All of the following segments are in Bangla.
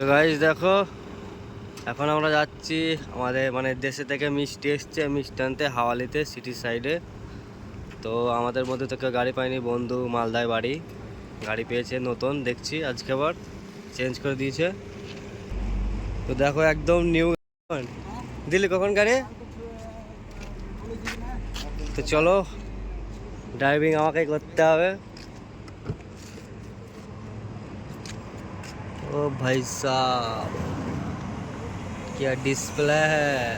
গাইজ দেখো, এখন আমরা যাচ্ছি আমাদের মানে দেশে থেকে মিষ্টি এসছে, মিষ্টি আনতে হাওয়ালিতে সিটির সাইডে তো আমাদের মধ্যে থেকে গাড়ি পাইনি বন্ধু মালদায় বাড়ি। গাড়ি পেয়েছে নতুন, দেখছি আজকে আবার চেঞ্জ করে দিয়েছে। তো দেখো, একদম নিউ দিলি কখন গাড়ি? তো চলো ড্রাইভিং আমাকে করতে হবে। ओ भाई साहब क्या ডিসপ্লে হ্যাঁ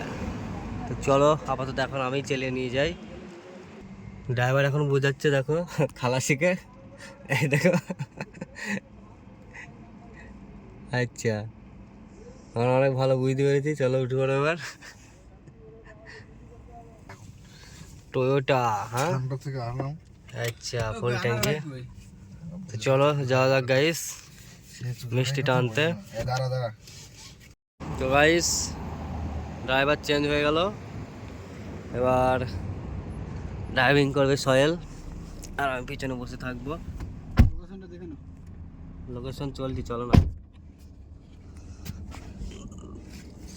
তো চলো আপাতত এখন আমি চালিয়ে নিয়ে যাই ড্রাইভার এখন বোঝাচ্ছে দেখো খালাসিকে এই দেখো আচ্ছা আমার অনেক ভালো বুঝতে পেরেছি চলো উঠে পড়ো এবার টয়োটা হ্যাঁ ঠান্ডা থেকে আসলাম আচ্ছা ফুল ট্যাঙ্কি তো চলো যাওয়া যাক গাইস মিষ্টি টানতে। এ দাঁড়া দাঁড়া তো গাইস ড্রাইভার চেঞ্জ হয়ে গেল। এবার ড্রাইভিং করবে সোহেল আর আমি পিছনে বসে থাকব। লোকেশন চলছি চলো না।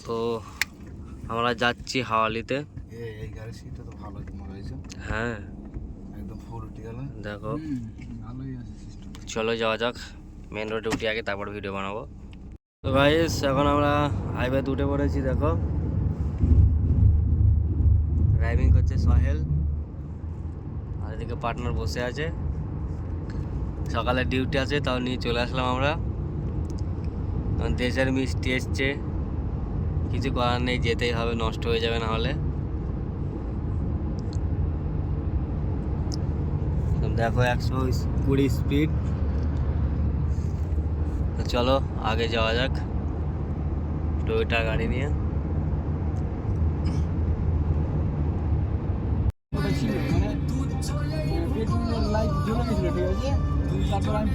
তো আমরা যাচ্ছি হাওয়ালিতে। এই গাড়ির সিটটা তো ভালো তোমার হয়েছে হ্যাঁ। একদম ফুল উঠে গেল। দেখো। ভালোই আছে চলো যাওয়া যাক। মেন রোডে উঠে আগে তারপর ভিডিও বানাবো। তো গাইস এখন আমরা হাইওয়ে উঠে পড়েছি, দেখো। ড্রাইভিং করছে সহেল। আর এদিকে পার্টনার বসে আছে। সকালে ডিউটি আছে, তাও নিয়ে চলে আসলাম আমরা। দেশের মিষ্টি এসছে। কিছু করার নেই, যেতেই হবে, নষ্ট হয়ে যাবে না হলে। দেখো একশো কুড়ি স্পিড তো চলো, আগে যাওয়া যাক। টয়োটা গাড়ি নিয়ে। তারপর আমি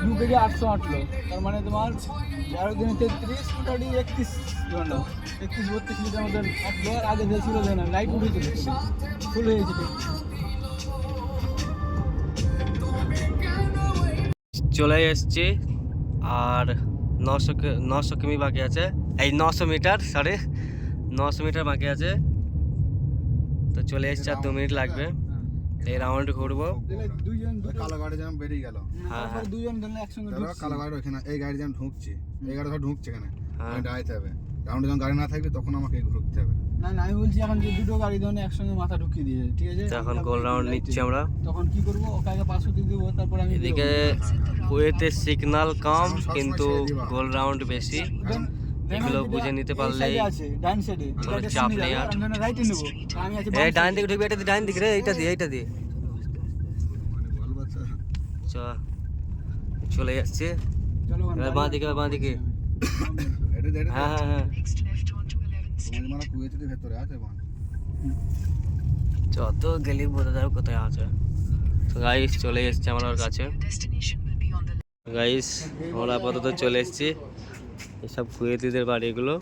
দু কেজি আটশো আটলো তার মানে তোমার বারো দিনে তেত্রিশ মোটামুটি একত্রিশ ঘণ্টা একত্রিশ বত্রিশ লিটার মতন আটলো আগে যে না লাইট উঠেছিল ফুল হয়েছিল চলে এসছি। আর নশো নশো কিমি বাকি আছে। এই নশো মিটার সরি নশো মিটার বাকি আছে। তো চলে এসছি আর দু মিনিট লাগবে। এই রাউন্ড ঘুরবো। কালো গাড়ি যেমন বেরিয়ে গেল। হ্যাঁ, তারপর দুজন গেলে একসঙ্গে। কালো গাড়ি ওখানে এই গাড়ি যেমন ঢুকছে। এই গাড়ি ধর ঢুকছে এখানে। হ্যাঁ। দাঁড়াইতে হবে। রাউন্ডে যখন গাড়ি না থাকবে তখন আমাকে ঘুরতে হবে। না না আমি বলছি এখন যে দুটো গাড়ি ধরে একসঙ্গে মাথা ঢুকিয়ে দিয়েছে ঠিক আছে? এখন গোল রাউন্ড নিচ্ছি আমরা। তখন কি করব? ওকে পাঁচশো দিয়ে দেবো তারপর আমি এদিকে কুয়েতে সিগন্যাল কম কিন্তু গোল রাউন্ড বেশি। এগুলো বুঝে নিতে পারলেই আছে ডাইন সাইডে কোনো চাপ নেই আর। রাইটে নেব। আমি আছি এই ডান দিকে ঢুকবি এটা দিয়ে ডান দিকে রে এইটা দিয়ে এইটা দিয়ে। মানে বল বাচ্চা চ চলে যাচ্ছে। চলো বাঁ দিকে বাঁ দিকে। হ্যাঁ হ্যাঁ হ্যাঁ। যত গেলি বোঝা যাবে কোথায় আছে। তো গাইস চলে এসছে আমার ওর কাছে। গাইস আমরা আপাতত চলে এসেছি। এসব কুয়েতিদের বাড়িগুলো।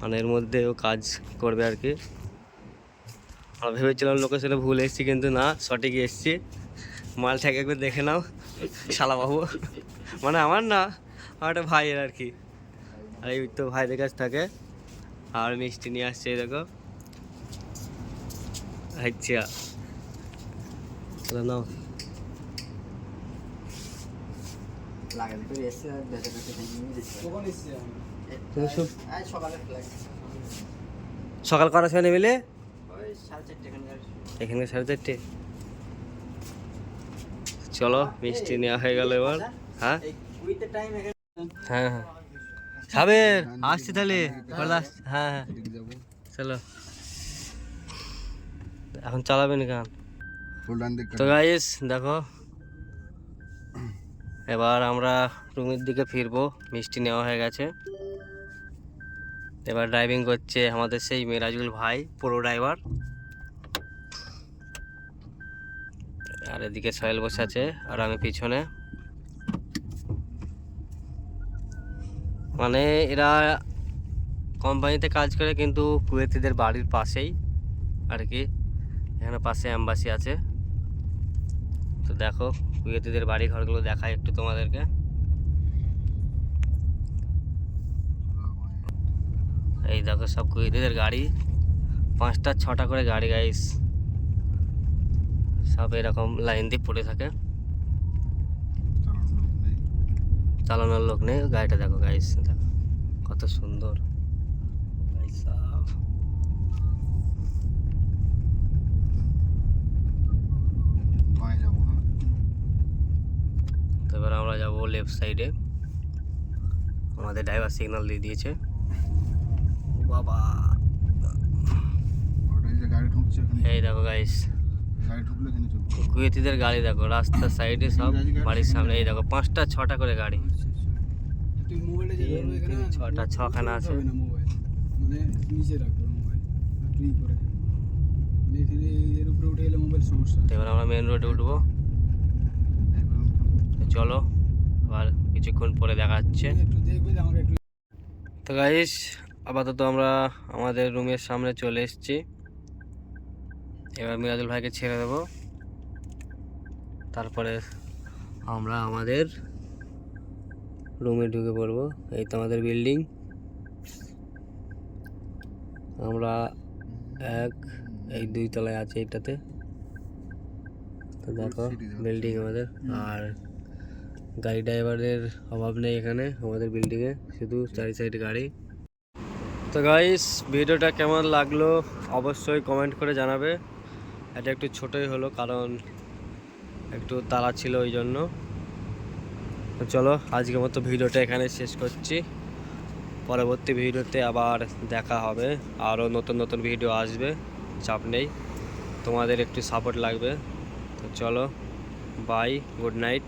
মানে এর মধ্যে ও কাজ করবে আর কি। আমরা ভেবেছিলাম লোকেশনে ভুল এসেছি কিন্তু না সঠিক এসেছি। মালটাকে একবার দেখে নাও শালা বাবু মানে আমার না আমার একটা ভাইয়ের আর কি। আর এই তো ভাইদের কাছ থাকে। আর মিষ্টি নিয়ে আসছে এই দেখো। আচ্ছা। চলো নাও। সকাল কটার সময় নেমেলে? এখানে সাড়ে চারটে। চলো মিষ্টি নেওয়া হয়ে গেল এবার। হ্যাঁ? হ্যাঁ হ্যাঁ। সাবের আসছি তাহলে। হ্যাঁ হ্যাঁ। চলো। এখন চালাবেন গান। তো গাইস দেখো। এবার আমরা রুমের দিকে ফিরবো। মিষ্টি নেওয়া হয়ে গেছে। এবার ড্রাইভিং করছে আমাদের সেই মেরাজুল ভাই পুরো ড্রাইভার আর এদিকে সোহেল বসে আছে আর আমি পিছনে। মানে এরা কোম্পানিতে কাজ করে কিন্তু কুয়েতিদের বাড়ির পাশেই আর কি। এখানে পাশে অ্যাম্বাসি আছে। তো দেখো, কুয়েতিদের বাড়ি ঘরগুলো দেখাই একটু তোমাদেরকে। এই দেখো সব কুয়েতিদের গাড়ি। পাঁচটা, ছটা করে গাড়ি গাইস সব এরকম লাইন দিয়ে পড়ে থাকে চালানোর লোক নেই চালানোর লোক নেই। গাড়িটা দেখো গাইস দেখো কত সুন্দর। এবার আমরা যাব লেফট সাইডে আমাদের ড্রাইভার সিগন্যাল দিয়ে দিয়েছে। বাবা। এই দেখো গাইস কুয়েতিদের গাড়ি দেখো রাস্তার সাইডে সব বাড়ির সামনে এই দেখো পাঁচটা ছটা করে গাড়ি। এখানে তিন, ছটা, ছখানা আছে। মানে নিচে রাখবে মোবাইল ট্রি করে। মানে এখানে এর উপরে উঠে গেলে মোবাইল সমস্যা। এবার আমরা মেন রোডে উঠবো। চলো আবার কিছুক্ষণ পরে দেখা যাচ্ছে তো গাইস আপাতত আমরা আমাদের রুমের সামনে চলে এসেছি। এবার মিরাজুল ভাইকে ছেড়ে দেবো। তারপরে আমরা আমাদের রুমে ঢুকে পড়ব। এই তো আমাদের বিল্ডিং। আমরা এক এই দুই তলায় আছে এটাতে। তো দেখো বিল্ডিং আমাদের। আর গাড়ি ড্রাইভারের অভাব নেই এখানে আমাদের বিল্ডিংয়ে। শুধু চারি সাইড গাড়ি। তো গাইস ভিডিওটা কেমন লাগল অবশ্যই কমেন্ট করে জানাবে। এটা একটু ছোটই হলো, কারণ একটু তাড়া ছিল ওই জন্য। চলো, আজকের মতো ভিডিওটা এখানে শেষ করছি। পরবর্তী ভিডিওতে আবার দেখা হবে। আরও নতুন নতুন ভিডিও আসবে, চাপ নেই। তোমাদের একটু সাপোর্ট লাগবে। তো চলো বাই গুড নাইট